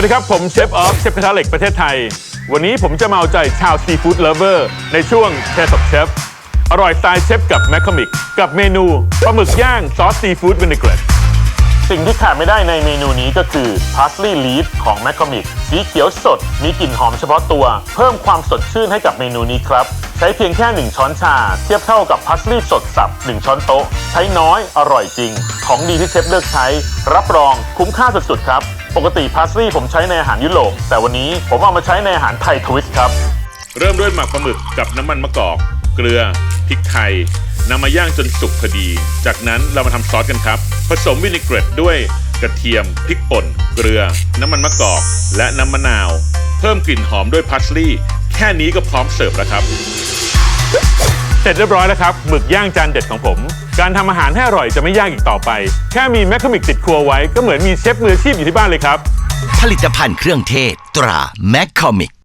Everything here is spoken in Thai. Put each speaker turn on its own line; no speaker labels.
วัสดีครับ ผมเชฟออฟเชฟกระทะเหล็กประเทศไทย วันนี้ผมจะมาเอาใจชาวซีฟู้ดเลเวอร์ในช่วงเทส of เชฟอร่อยสไตล์เชฟกับแมคคอมิก กับเมนูปลาหมึกย่างซอสซีฟู้ดวินิเกรต สิ่งที่ขาดไม่ได้ในเมนูนี้ก็คือ Parsley Leaf ของ m c c o m i c สีเขียวสด มีกลิ่นหอมเฉพาะตัว เพิ่มความสดชื่นให้กับเมนูนี้ครับ ใช้เพียงแค่ 1 ช้อนชา เทียบเท่ากับ Parsley สดสับ 1 ช้อนโต๊ะ ใช้น้อยอร่อยจริง ของดีที่เชฟเลือกใช้ รับรองคุ้มค่าสุดๆครับ ปกติ Parsley ผมใช้ในอาหารยุโรปแต่วันนี้ผมเอามาใช้ในอาหารไทยทวิสต์ครับ เริ่มด้วยหมักปลาหมึกกับน้ำมันมะกอก เกลือพริกไทย นำมาย่างจนสุกพอดี จากนั้นเรามาทำซอสกันครับ ผสมวินิเกรตด้วยกระเทียม พริกป่น เกลือ น้ำมันมะกอก และน้ำมะนาว เพิ่มกลิ่นหอมด้วยพัสลีย์แค่นี้ก็พร้อมเสิร์ฟแล้วครับ เสร็จเรียบร้อยแล้วครับหมึกย่างจานเด็ดของผม การทำอาหารให้อร่อยจะไม่ยากอีกต่อไป แค่มีแมคคามิกติดครัวไว้ก็เหมือนมีเชฟมืออาชีพอยู่ที่บ้านเลยครับ
ผลิตภัณฑ์เครื่องเทศตราแมคคอมิก